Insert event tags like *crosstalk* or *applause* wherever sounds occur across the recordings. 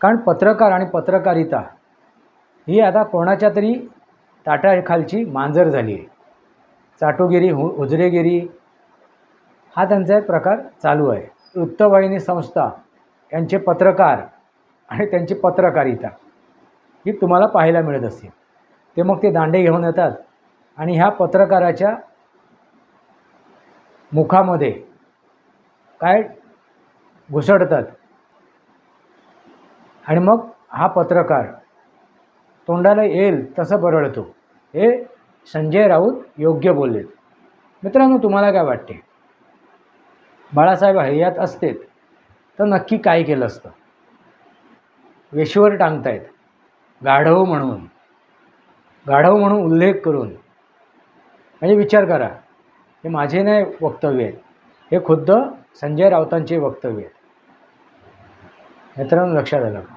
कारण पत्रकार आणि पत्रकारिता ही आता कोणाच्या तरी ताटाखालची मांजर झाली आहे. चाटोगिरी हु हुजरेगिरी हा त्यांचा एक प्रकार चालू आहे. वृत्तवाहिनी संस्था यांचे पत्रकार आणि त्यांची पत्रकारिता ही तुम्हाला पाहायला मिळत असते ते मग ते दांडे घेऊन येतात आणि ह्या पत्रकाराच्या मुखामध्ये काय घुसडतात आणि मग हा पत्रकार तोंडाला येईल तसं बरळतो. हे संजय राऊत योग्य बोललेत मित्रांनो तुम्हाला काय वाटते? बाळासाहेब हय्यात असतेत तर नक्की काय केलं असतं? वेशीवर टांगतायत. गाढव म्हणून. गाढव म्हणून उल्लेख करून. म्हणजे विचार करा. हे माझे नाही वक्तव्य आहेत. हे खुद्द संजय राऊतांचे वक्तव्य आहेत. मित्रांनो लक्षात आलं का?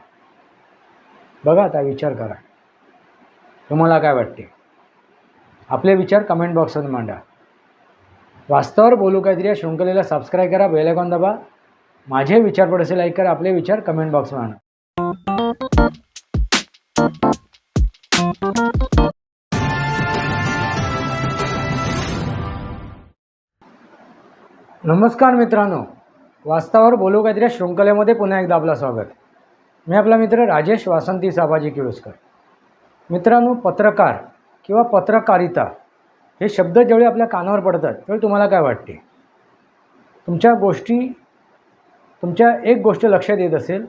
बघा आता विचार करा. तुम्हाला काय वाटते? आपले विचार कमेंट बॉक्समध्ये मांडा. वास्तवावर बोलू काहीतरी या शृंखलेला सबस्क्राईब करा बेलायकॉन दाबा. माझे विचार पडसे लाईक करा आपले विचार कमेंट बॉक्समध्ये आणा नमस्कार मित्रांनो. वास्तवावर बोलू काहीतरी या शृंखलेमध्ये पुन्हा एकदा आपलं स्वागत. मी आपला मित्र राजेश वासंती साबाजी किळुसकर. मित्रांनो पत्रकार किंवा पत्रकारिता हे शब्द जेवढे आपल्या कानावर पडतात तेवढे तुम्हाला काय वाटते? तुमच्या गोष्टी तुमच्या एक गोष्ट लक्षात येत असेल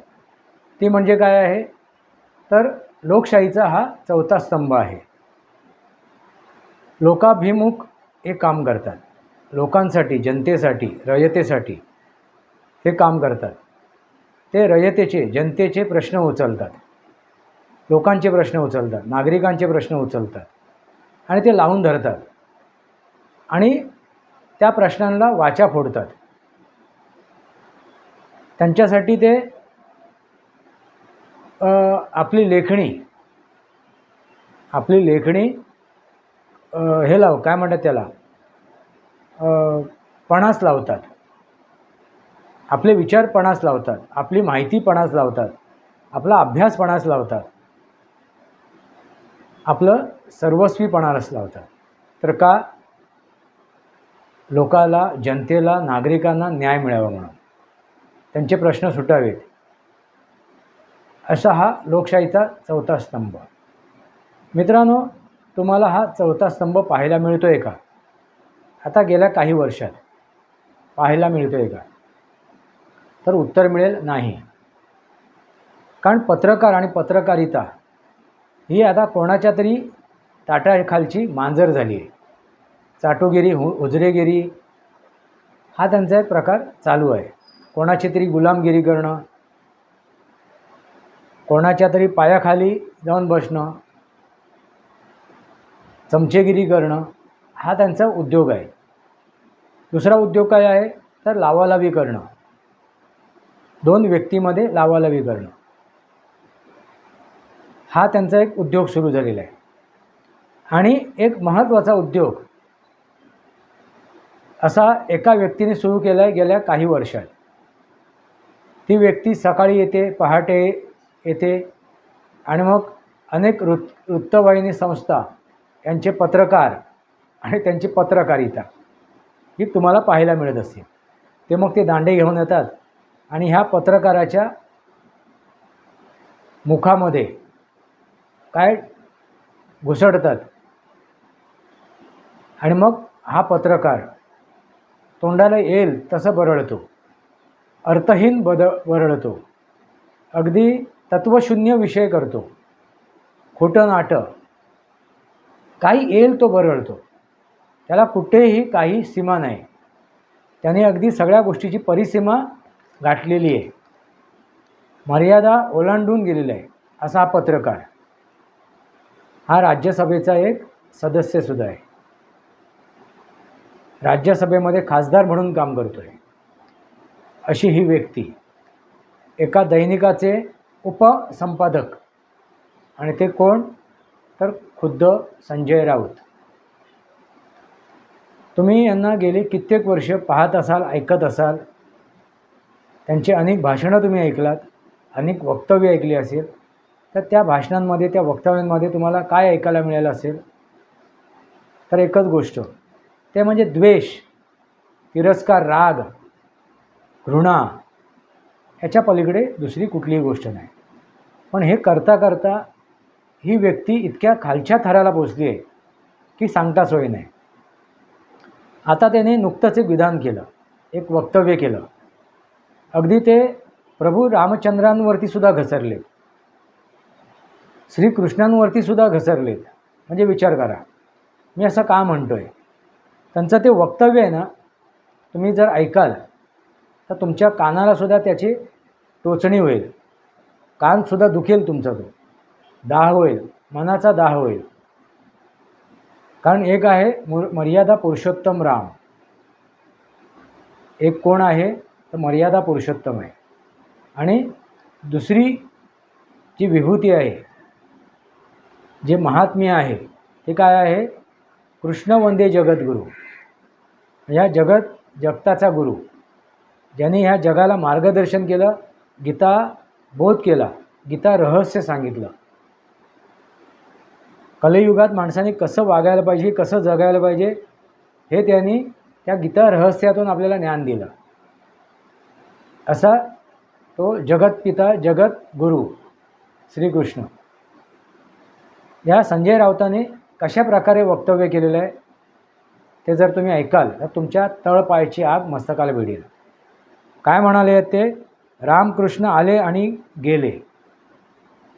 ती म्हणजे काय आहे? तर लोकशाहीचा हा चौथा स्तंभ आहे. लोकाभिमुख हे काम करतात. लोकांसाठी जनतेसाठी रयतेसाठी हे काम करतात. ते रयतेचे जनतेचे प्रश्न उचलतात. लोकांचे प्रश्न उचलतात नागरिकांचे प्रश्न उचलतात आणि ते लावून धरतात. आणि त्या प्रश्नांना वाचा फोडतात. त्यांच्यासाठी ते आपली लेखणी आपली लेखणी हे लाव काय म्हणतात त्याला पणास लावतात. आपले विचार पणास लावतात आपली माहिती पणास लावतात आपला अभ्यास पणास लावतात आपलं सर्वस्वी पणास लावतात. तर का? लोकाला जनतेला नागरिकांना न्याय मिळावा म्हणून. त्यांचे प्रश्न सुटावेत. असा हा लोकशाहीचा चौथा स्तंभ. मित्रांनो तुम्हाला हा चौथा स्तंभ पाहायला मिळतो आहे का? आता गेल्या काही वर्षात पाहायला मिळतो आहे का? तर उत्तर मिळेल नाही. कारण पत्रकार आणि पत्रकारिता ही आता कोणाच्या तरी ताटाखालची मांजर झाली आहे. चाटोगिरी हु उजरेगिरी हा त्यांचा एक प्रकार चालू आहे. कोणाची तरी गुलामगिरी करणं कोणाच्या तरी पायाखाली जाऊन बसणं चमचेगिरी करणं हा त्यांचा उद्योग आहे. दुसरा उद्योग काय आहे? तर लावालावी करणं. दोन व्यक्तीमध्ये लावालावी करणं. हा त्यांचा एक उद्योग सुरू झालेला आहे. आणि एक महत्त्वाचा उद्योग असा एका व्यक्तीने सुरू केला आहे गेल्या काही वर्षात. ती व्यक्ती सकाळी येते पहाटे येते आणि मग अनेक वृत् वृत्तवाहिनी संस्था यांचे पत्रकार आणि त्यांची पत्रकारिता ही तुम्हाला पाहायला मिळत असते ते मग ते दांडे घेऊन येतात आणि ह्या पत्रकाराच्या मुखामध्ये काय घुसडतात. आणि मग हा पत्रकार तोंडाला येईल तसं बरळतो. अर्थहीन बद बरळतो अगदी तत्वशून्य विषय करतो. खोटं नाटं. काही येईल तो बरळतो. त्याला कुठेही काही सीमा नाही. त्याने अगदी सगळ्या गोष्टीची परिसीमा गाठलेली आहे. मर्यादा ओलांडून गेलेला आहे असा हा पत्रकार. हा राज्यसभेचा एक सदस्यसुद्धा आहे. राज्यसभेमध्ये खासदार म्हणून काम करतो आहे अशी ही व्यक्ती एका दैनिकाचे उपसंपादक. आणि ते कोण? तर खुद्द संजय राऊत. तुम्ही यांना गेली कित्येक वर्ष पाहत असाल ऐकत असाल त्यांची अनेक भाषणं तुम्ही ऐकलात अनेक वक्तव्य ऐकली असेल तर त्या भाषणांमध्ये त्या वक्तव्यांमध्ये तुम्हाला काय ऐकायला मिळालं असेल? तर एकच गोष्ट ते म्हणजे द्वेष तिरस्कार राग घृणा ह्याच्या पलीकडे दुसरी कुठलीही गोष्ट नाही. पण हे करता करता ही व्यक्ती इतक्या खालच्या थराला पोचली आहे की सांगता सोय नाही. आता त्याने नुकतंच एक विधान केलं एक वक्तव्य केलं. अगदी ते प्रभू रामचंद्रांवरती सुद्धा घसरले. श्रीकृष्णांवरती सुद्धा घसरलेत म्हणजे विचार करा. मी असं का म्हणतो आहे त्यांचं ते वक्तव्य आहे ना तुम्ही जर ऐकाल तर तुमच्या कानालासुद्धा त्याची टोचणी होईल. कानसुद्धा दुखेल तुमचा. तो दाह होईल. मनाचा दाह होईल. कारण एक आहे मुर मर्यादा पुरुषोत्तम राम. एक कोण आहे? तर मर्यादा पुरुषोत्तम आहे. आणि दुसरी जी विभूती आहे जे महात्म्य आहे ते काय आहे? कृष्ण वंदे जगद्गुरू ह्या जगत जगताचा गुरु. ज्याने ह्या जगाला मार्गदर्शन केलं गीता बोध केला गीता रहस्य सांगितलं. कलयुगात माणसाने कसं वागायला पाहिजे कसं जगायला पाहिजे हे त्यांनी त्या गीता रहस्यातून आपल्याला ज्ञान दिलं. असा तो जगतपिता जगत गुरु श्रीकृष्ण. या संजय राऊताने कशा प्रकारे वक्तव्य केलेलं आहे ते जर तुम्ही ऐकाल तर तुमच्या तळपायची आग मस्तकाला भिडेल. काय म्हणाले ते? रामकृष्ण आले आणि गेले.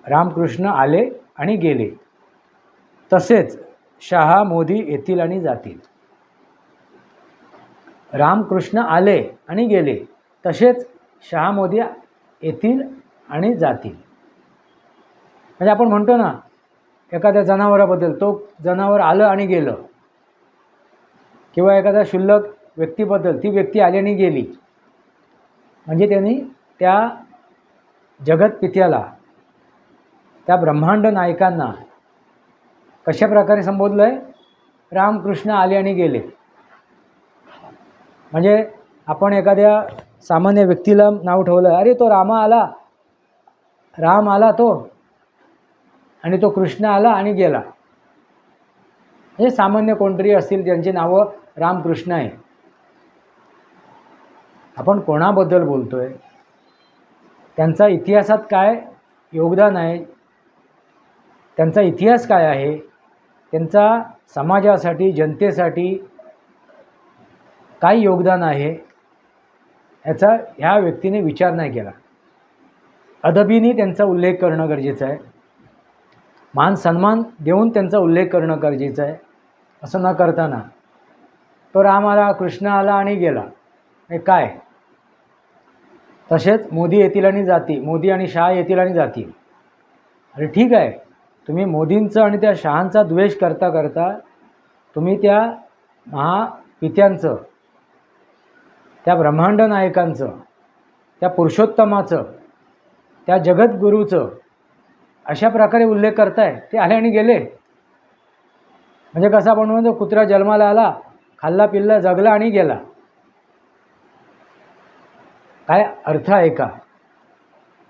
रामकृष्ण आले आणि गेले. तसेच शहा मोदी येतील आणि जातील. रामकृष्ण आले आणि गेले. तसेच शहा मोदी येतील आणि जातील. म्हणजे आपण म्हणतो ना एखाद्या जनावराबद्दल तो जनावर आलं आणि गेलं किंवा एखाद्या क्षुल्लक व्यक्तीबद्दल ती व्यक्ती आली आणि गेली म्हणजे त्यांनी त्या जगतपित्याला त्या ब्रह्मांड नायकांना कशा प्रकारे संबोधलं आहे रामकृष्ण आले आणि गेले. म्हणजे आपण एखाद्या सामान्य व्यक्तीला नाव ठेवलं अरे तो रामा आला. राम आला तो. आणि तो कृष्ण आला आणि गेला. हे सामान्य कोणतरी असतील ज्यांची नावं रामकृष्ण आहे. आपण कोणाबद्दल बोलतो आहे त्यांचा इतिहासात काय योगदान आहे? त्यांचा इतिहास काय आहे? त्यांचा समाजासाठी जनतेसाठी काय योगदान आहे? याचा ह्या व्यक्तीने विचार नाही केला. अदबीने त्यांचा उल्लेख करणं गरजेचं आहे. मान सन्मान देऊन त्यांचा उल्लेख करणं गरजेचं आहे. असं न करताना तो राम आला कृष्ण आला आणि गेला. हे काय? तसेच मोदी येतील आणि जातील मोदी आणि शहा येतील आणि जातील. अरे ठीक आहे. तुम्ही मोदींचं आणि त्या शहांचा द्वेष करता करता तुम्ही त्या महापित्यांचं त्या ब्रह्मांड नायकांचं त्या पुरुषोत्तमाचं त्या जगद्गुरूचं अशा प्रकारे उल्लेख करताय. ते आले आणि गेले. म्हणजे कसं आपण म्हणतो कुत्रा जन्माला आला खाल्ला पिल्ला जगला आणि गेला. काय अर्थ आहे का?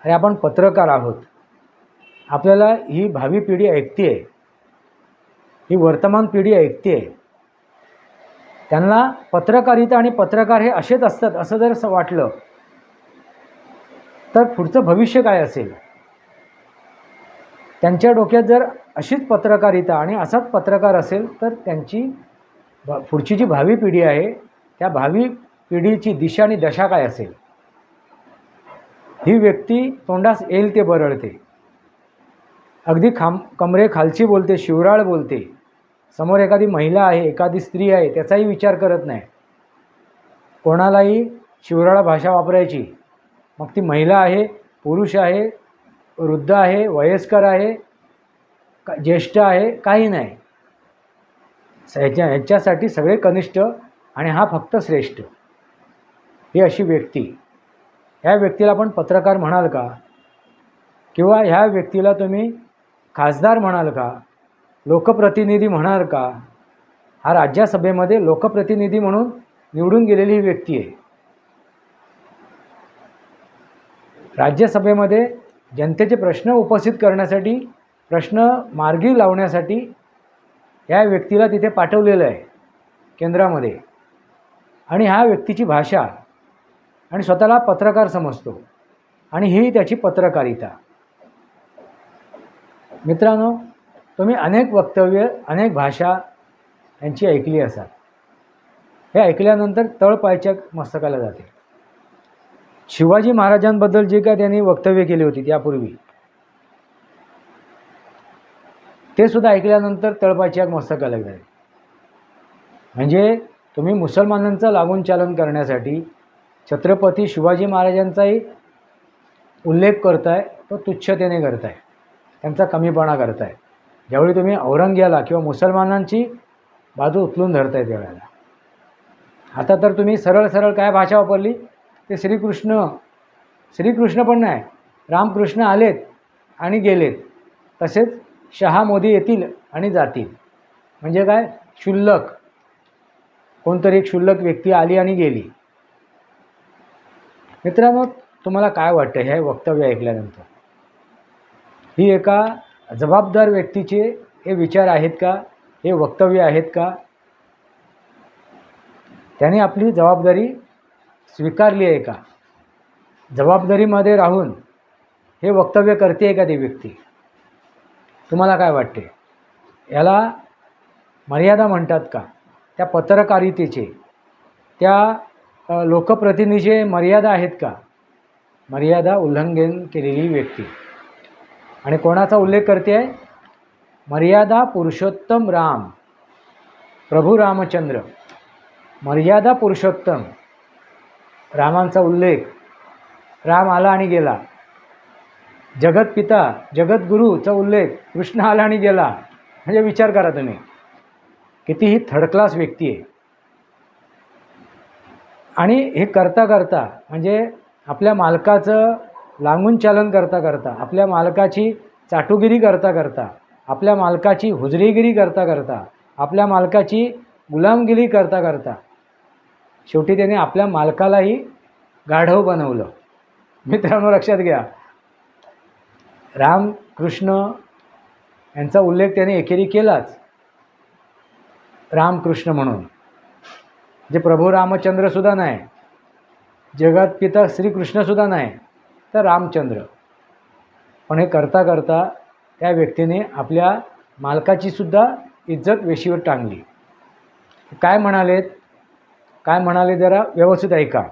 अरे आपण पत्रकार आहोत. आपल्याला ही भावी पिढी ऐकते आहे ही वर्तमान पिढी ऐकते आहे त्यांना पत्रकारिता आणि पत्रकार हे असेच असतात असं जर असं वाटलं तर पुढचं भविष्य काय असेल? त्यांच्या डोक्यात जर अशीच पत्रकारिता आणि असाच पत्रकार असेल तर त्यांची पुढची जी भावी पिढी आहे त्या भावी पिढीची दिशा आणि दशा काय असेल? ही व्यक्ती तोंडास येईल ते बरळते. अगदी खांब कमरे खालची बोलते शिवराळ बोलते. समोर एखादी महिला आहे एखादी स्त्री आहे त्याचाही विचार करत नाही. कोणालाही शिवराळा भाषा वापरायची. मग ती महिला आहे पुरुष आहे वृद्ध आहे वयस्कर आहे का ज्येष्ठ आहे काही नाही. ह्याच्या ह्याच्यासाठी सगळे कनिष्ठ आणि हा फक्त श्रेष्ठ. ही अशी व्यक्ती. ह्या व्यक्तीला आपण पत्रकार म्हणाल का? किंवा ह्या व्यक्तीला तुम्ही खासदार म्हणाल का? लोकप्रतिनिधी म्हणणार का? हा राज्यसभेमध्ये लोकप्रतिनिधी म्हणून निवडून गेलेली ही व्यक्ती आहे. राज्यसभेमध्ये जनतेचे प्रश्न उपस्थित करण्यासाठी प्रश्न मार्गी लावण्यासाठी या व्यक्तीला तिथे पाठवलेलं आहे केंद्रामध्ये. आणि ह्या व्यक्तीची भाषा आणि स्वतःला पत्रकार समजतो. आणि ही त्याची पत्रकारिता. मित्रांनो तुम्ही अनेक वक्तव्य अनेक भाषा यांची ऐकली असाल. हे ऐकल्यानंतर तळपायच्या मस्तकाला जाते. शिवाजी महाराजांबद्दल जे काय त्यांनी वक्तव्य केली होती त्यापूर्वी ते सुद्धा ऐकल्यानंतर तळपायच्या मस्तकाला जाते. म्हणजे तुम्ही मुसलमानांचं लागून चालन करण्यासाठी छत्रपती शिवाजी महाराजांचाही उल्लेख करताय तो तुच्छतेने करताय त्यांचा कमीपणा करताय. ज्यावेळी तुम्ही औरंग्याला किंवा मुसलमानांची बाजू उचलून धरताय त्यावेळेला. आता तर तुम्ही सरळ सरळ काय भाषा वापरली? ते श्रीकृष्ण श्रीकृष्ण पण नाही रामकृष्ण आलेत आणि गेलेत. तसेच शहा मोदी येतील आणि जातील. म्हणजे काय? क्षुल्लक. कोणतरी एक क्षुल्लक व्यक्ती आली आणि गेली. मित्रांनो तुम्हाला काय वाटतं? हे वक्तव्य ऐकल्यानंतर. ही एका जबाबदार व्यक्तीचे हे विचार आहेत का? हे वक्तव्य आहेत का? त्याने आपली जबाबदारी स्वीकारली आहे का? जबाबदारीमध्ये राहून हे वक्तव्य करते आहे का ती व्यक्ती? तुम्हाला काय वाटते? याला मर्यादा म्हणतात का? त्या पत्रकारितेचे त्या लोकप्रतिनिधीचे मर्यादा आहेत का? मर्यादा उल्लंघन केलेली व्यक्ती. आणि कोणाचा उल्लेख करते? आहे मर्यादा पुरुषोत्तम राम. प्रभू रामचंद्र. मर्यादा पुरुषोत्तम. रामांचा उल्लेख. राम आला आणि गेला. जगतपिता जगद्गुरूचा उल्लेख. कृष्ण आला आणि गेला. म्हणजे विचार करा तुम्ही. कितीही थर्ड क्लास व्यक्ती आहे. आणि हे करता करता म्हणजे आपल्या मालकाचं लांबून चालन करता करता आपल्या मालकाची चाटुगिरी करता करता आपल्या मालकाची हुजरीगिरी करता करता आपल्या मालकाची गुलामगिरी करता करता शेवटी त्याने आपल्या मालकालाही गाढव बनवलं. मित्रांनो लक्षात घ्या. रामकृष्ण यांचा उल्लेख त्याने एकेरी केलाच. रामकृष्ण म्हणून. जे प्रभू रामचंद्रसुद्धा नाही जगात पिता श्रीकृष्णसुद्धा नाही तर रामचंद्र. पण हे करता करता त्या व्यक्तीने आपल्या मालकाचीसुद्धा इज्जत वेशीवर टांगली. काय म्हणालेत? काय म्हणाले जरा व्यवस्थित ऐका.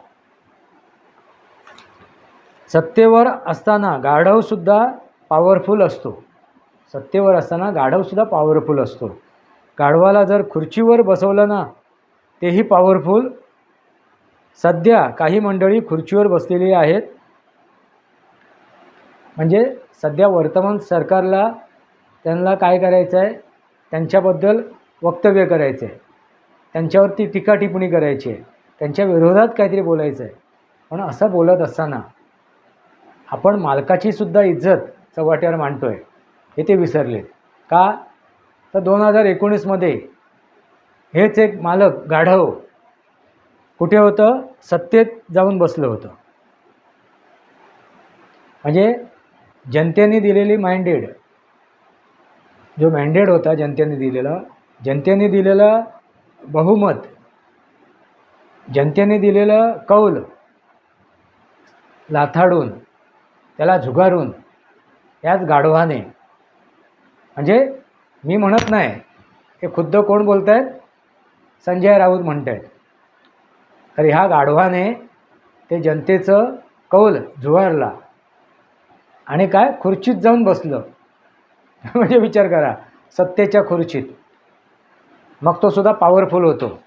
सत्तेवर असताना गाढवसुद्धा पॉवरफुल असतो. सत्तेवर असताना गाढवसुद्धा पॉवरफुल असतो. गाढवाला जर खुर्चीवर बसवलं ना तेही पॉवरफुल सध्या काही मंडळी खुर्चीवर बसलेली आहेत. म्हणजे सध्या वर्तमान सरकारला त्यांना काय करायचं आहे त्यांच्याबद्दल वक्तव्य करायचं आहे त्यांच्यावरती टीका टिप्पणी करायची आहे. त्यांच्या विरोधात काहीतरी बोलायचं आहे पण असं बोलत असताना आपण मालकाची सुद्धा इज्जत चव्हाट्यावर मांडतो आहे हे ते विसरलेत. का? तर दोन हजार एकोणीसमध्ये हेच एक मालक गाढव कुठे होतं? सत्तेत जाऊन बसलं होतं. म्हणजे जनतेने दिलेली माइंडेड जो मँडेड होता जनतेने दिलेला जनतेने दिलेलं बहुमत जनतेने दिलेलं कौल लाथाडून त्याला झुगारून याच गाढवाने. म्हणजे मी म्हणत नाही हे खुद्द कोण बोलत आहेत संजय राऊत म्हणत आहेत तर ह्या गाढवाने ते जनतेचं कौल झुगारला आणि काय? खुर्चीत जाऊन बसलं. *laughs* म्हणजे विचार करा सत्तेच्या खुर्चीत. मग तो सुद्धा पॉवरफुल होतो.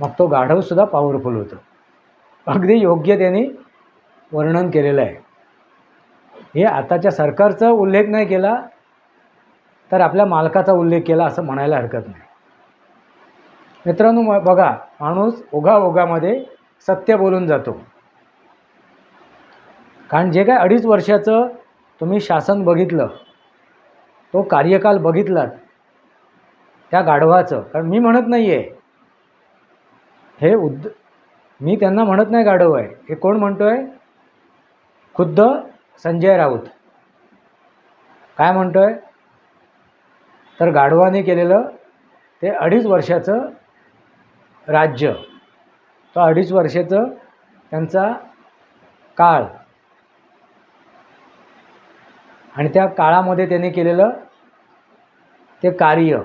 मग तो गाढवसुद्धा पॉवरफुल होतो. अगदी योग्य त्यांनी वर्णन केलेलं आहे. हे आताच्या सरकारचा उल्लेख नाही केला तर आपल्या मालकाचा उल्लेख केला असं म्हणायला हरकत नाही. मित्रांनो बघा माणूस ओघा ओघामध्ये सत्य बोलून जातो. कारण जे काय अडीच वर्षाचं तुम्ही शासन बघितलं तो कार्यकाल बघितलात त्या गाढवाचं. कारण मी म्हणत नाही आहे हे उद्द मी त्यांना म्हणत नाही गाढव आहे. हे कोण म्हणतो आहे खुद्द संजय राऊत. काय म्हणतो आहे तर गाढवाने केलेलं ते अडीच वर्षाचं राज्य. तो अडीच वर्षाचं त्यांचा काळ. आणि त्या काळामध्ये त्याने केलेलं ते कार्य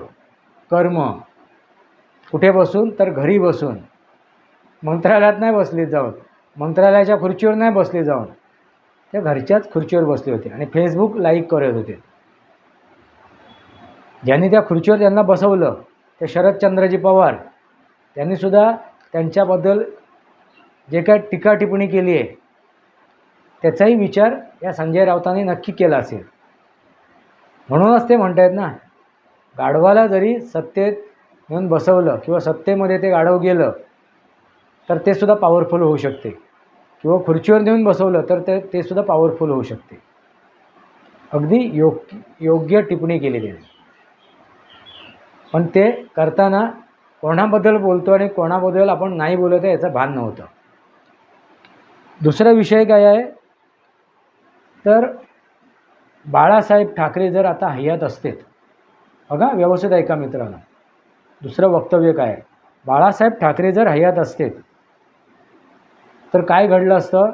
कर्म कुठे बसून तर घरी बसून. मंत्रालयात नाही बसले जाऊन मंत्रालयाच्या खुर्चीवर नाही बसले जाऊन त्या घरच्याच खुर्चीवर बसले होते आणि फेसबुक लाईक करत होते. ज्यांनी त्या खुर्चीवर त्यांना बसवलं ते शरदचंद्रजी पवार त्यांनीसुद्धा त्यांच्याबद्दल जे काय टीका टिप्पणी केली आहे त्याचाही विचार या संजय राऊतांनी नक्की केला असेल. म्हणूनच ते म्हणत आहेत ना गाढवाला जरी सत्तेत येऊन बसवलं किंवा सत्तेमध्ये ते गाढव गेलं तर ते सुद्धा पॉवरफुल होऊ शकते. किंवा खुर्चीवर नेऊन बसवलं तर ते ते सुद्धा पॉवरफुल होऊ शकते. अगदी योग योग्य टिप्पणी केली त्याने. पण ते करताना कोणाबद्दल बोलतो आणि कोणाबद्दल आपण नाही बोलत आहे याचं भान नव्हतं. दुसरा विषय काय आहे? तर बाळासाहेब ठाकरे जर आता हयात असतेत बघा व्यवस्थित ऐका मित्रांनो? दुसरं वक्तव्य काय? बाळासाहेब ठाकरे जर हयात असतेत तर काय घडलं असतं?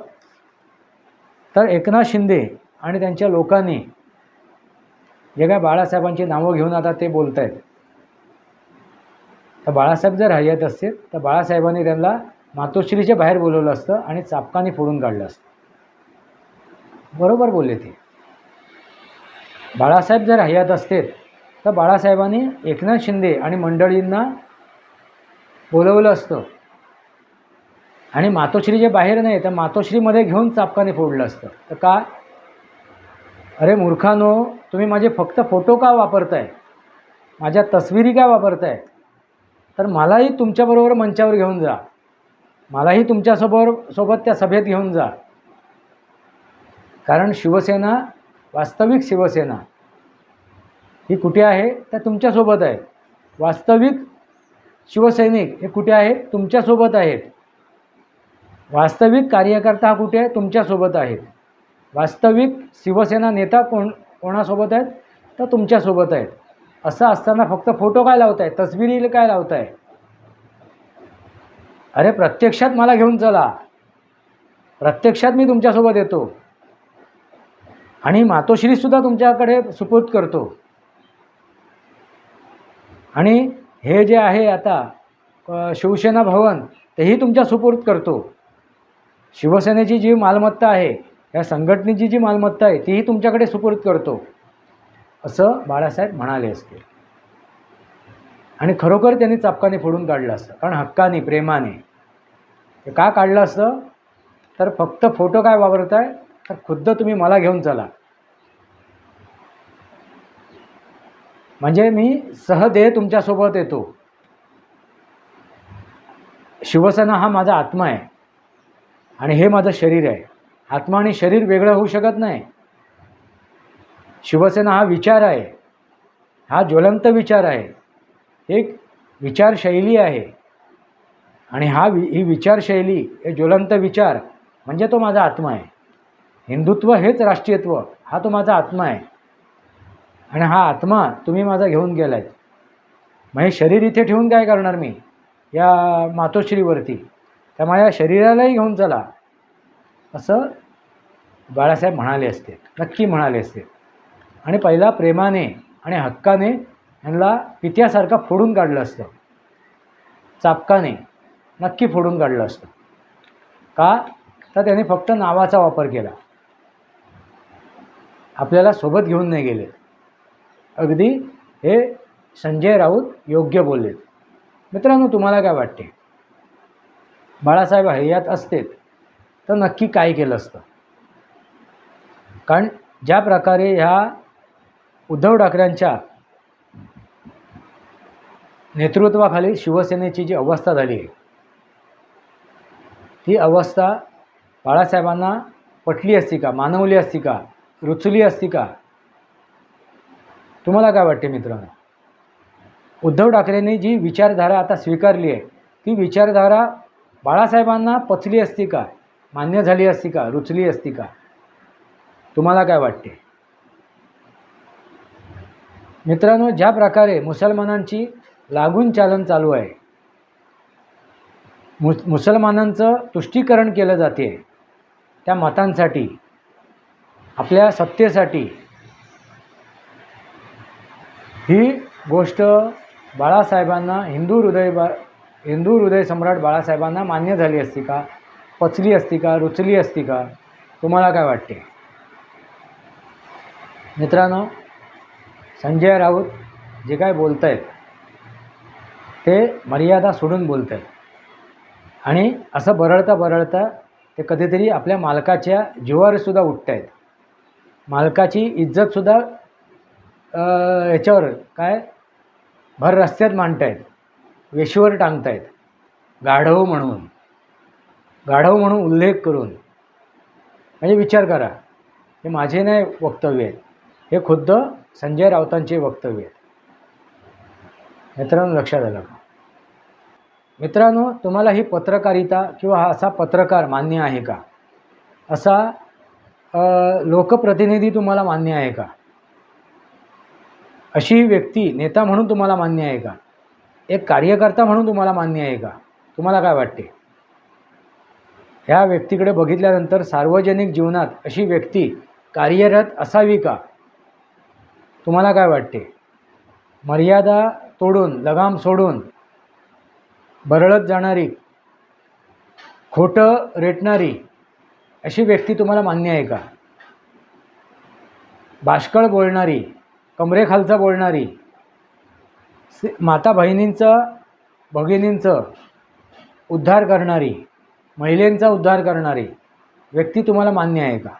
तर एकनाथ शिंदे आणि त्यांच्या लोकांनी जे काय बाळासाहेबांची नावं घेऊन आता ते बोलत आहेत तर बाळासाहेब जर हयात असतील तर बाळासाहेबांनी त्यांना मातोश्रीच्या बाहेर बोलवलं असतं आणि चापकाने फोडून काढलं असतं. बरोबर बोलले ते. बाळासाहेब जर हयात असते तर बाळासाहेबांनी एकनाथ शिंदे आणि मंडळींना बोलवलं असतं. आणि मातोश्री जे बाहेर नाही तर मातोश्रीमध्ये घेऊन चापकाने फोडलं असतं. तर का? अरे मूर्खानो तुम्ही माझे फक्त फोटो का वापरताय? माझ्या तस्विरी का वापरताय? तर मलाही तुमच्याबरोबर मंचावर घेऊन जा. मलाही तुमच्यासोबत सोबत त्या सभेत घेऊन जा. कारण शिवसेना वास्तविक शिवसेना ही कुठे आहे? तर तुमच्यासोबत आहे. वास्तविक शिवसैनिक हे कुठे आहेत तुमच्यासोबत आहेत. वास्तविक कार्यकर्ता हा कुठे? आहे तुमच्यासोबत आहेत. वास्तविक शिवसेना नेता कोण कोणासोबत आहेत? तर तुमच्यासोबत आहेत. असं असताना फक्त फोटो काय लावताय? तस्विरी काय लावताय? अरे प्रत्यक्षात मला घेऊन चला. प्रत्यक्षात मी तुमच्यासोबत येतो. आणि मातोश्रीसुद्धा तुमच्याकडे सुपूत करतो. आणि हे जे आहे आता शिवसेना भवन तेही तुमच्या सुपूर्द करतो. शिवसेनेची जी मालमत्ता आहे या संघटनेची जी मालमत्ता आहे तीही तुमच्याकडे सुपूर्द करतो. असं बाळासाहेब म्हणाले असते आणि खरोखर त्यांनी चापकाने फोडून काढलं असतं कारण हक्काने प्रेमाने. ते का काढलं असतं? तर फक्त फोटो काय वापरताय तर खुद्द तुम्ही मला घेऊन चला. म्हणजे मी सहदेह तुमच्यासोबत येतो. शिवसेना हा माझा आत्मा आहे. आणि हे माझं शरीर आहे. आत्मा आणि शरीर वेगळं होऊ शकत नाही. शिवसेना हा विचार आहे. हा ज्वलंत विचार आहे. एक विचारशैली आहे. आणि हा वि ही विचारशैली हे ज्वलंत विचार म्हणजे तो माझा आत्मा आहे. हिंदुत्व हेच राष्ट्रीयत्व. हा तो माझा आत्मा आहे. आणि हा आत्मा तुम्ही माझा घेऊन गेला आहेत मग हे शरीर इथे ठेवून काय करणार मी? या मातोश्रीवरती. त्या माझ्या शरीरालाही घेऊन चला. असं बाळासाहेब म्हणाले असते. नक्की म्हणाले असते. आणि पहिला प्रेमाने आणि हक्काने यांना पित्यासारखा फोडून काढलं असतं. चापकाने नक्की फोडून काढलं असतं. का? तर त्याने फक्त नावाचा वापर केला. आपल्याला सोबत घेऊन नाही गेले. अगदी हे संजय राऊत योग्य बोललेत. मित्रांनो तुम्हाला काय वाटते? बाळासाहेब हय्यात असतेत तर नक्की काय केलं असतं? कारण ज्या प्रकारे ह्या उद्धव ठाकरेंच्या नेतृत्वाखाली शिवसेनेची जी अवस्था झाली आहे ती अवस्था बाळासाहेबांना पटली असती का? मानवली असती का? रुचली असती का? तुम्हाला काय वाटते मित्रांनो? उद्धव ठाकरेंनी जी विचारधारा आता स्वीकारली आहे ती विचारधारा बाळासाहेबांना पचली असती का? मान्य झाली असती का? रुचली असती का? तुम्हाला काय वाटते? मित्रांनो ज्या प्रकारे मुसलमानांची लागून चालन चालू आहे मुस मुसलमानांचं तुष्टीकरण केलं जाते त्या मतांसाठी आपल्या सत्तेसाठी. ही गोष्ट बाळासाहेबांना हिंदू हृदय बा हिंदू हृदय सम्राट बाळासाहेबांना मान्य झाली असती का? पचली असती का? रुचली असती का? तुम्हाला काय वाटते? मित्रांनो संजय राऊत जे काय बोलत आहेत ते मर्यादा सोडून बोलत आहेत आणि असं बरळता बरळता ते कधीतरी आपल्या मालकाच्या जीवावरसुद्धा उठत आहेत मालकाची इज्जतसुद्धा ह्याच्यावर काय? भर रस्त्यात मांडतायत. वेशीवर टांगतायत. गाढव म्हणून. गाढव म्हणून उल्लेख करून. म्हणजे विचार करा. हे माझे नाही वक्तव्य आहेत. हे खुद्द संजय राऊतांचे वक्तव्य आहेत. मित्रांनो लक्षात आलं का? मित्रांनो तुम्हाला ही पत्रकारिता किंवा हा असा पत्रकार मान्य आहे का? असा लोकप्रतिनिधी तुम्हाला मान्य आहे का? अशी व्यक्ती नेता म्हणून तुम्हाला मान्य आहे का? एक कार्यकर्ता म्हणून तुम्हाला मान्य आहे का? तुम्हाला काय वाटते? ह्या व्यक्तीकडे बघितल्यानंतर सार्वजनिक जीवनात अशी व्यक्ती कार्यरत असावी का? तुम्हाला काय वाटते? मर्यादा तोडून लगाम सोडून बरळत जाणारी खोटं रेटणारी अशी व्यक्ती तुम्हाला मान्य आहे का? बाष्कळ बोलणारी कमरेखालचा बोलणारी माता बहिणींचं भगिनींचं उद्धार करणारी महिलेंचा उद्धार करणारी व्यक्ती तुम्हाला मान्य आहे का?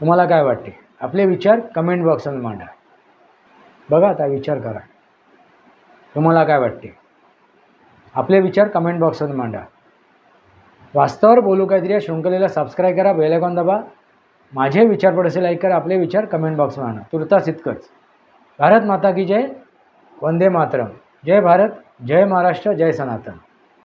तुम्हाला काय वाटते? आपले विचार कमेंट बॉक्समध्ये मांडा. बघा आता विचार करा. तुम्हाला काय वाटते? आपले विचार कमेंट बॉक्समध्ये मांडा. वास्तवावर बोलू काहीतरी या शृंखलेला सबस्क्राईब करा बेलायकॉन दाबा. माझे विचार पडसे लाईक करा आपले विचार कमेंट बॉक्समध्ये आणा. तुर्तास इतकंच. भारत माता की जय वंदे मातरम. जय भारत जय महाराष्ट्र जय सनातन.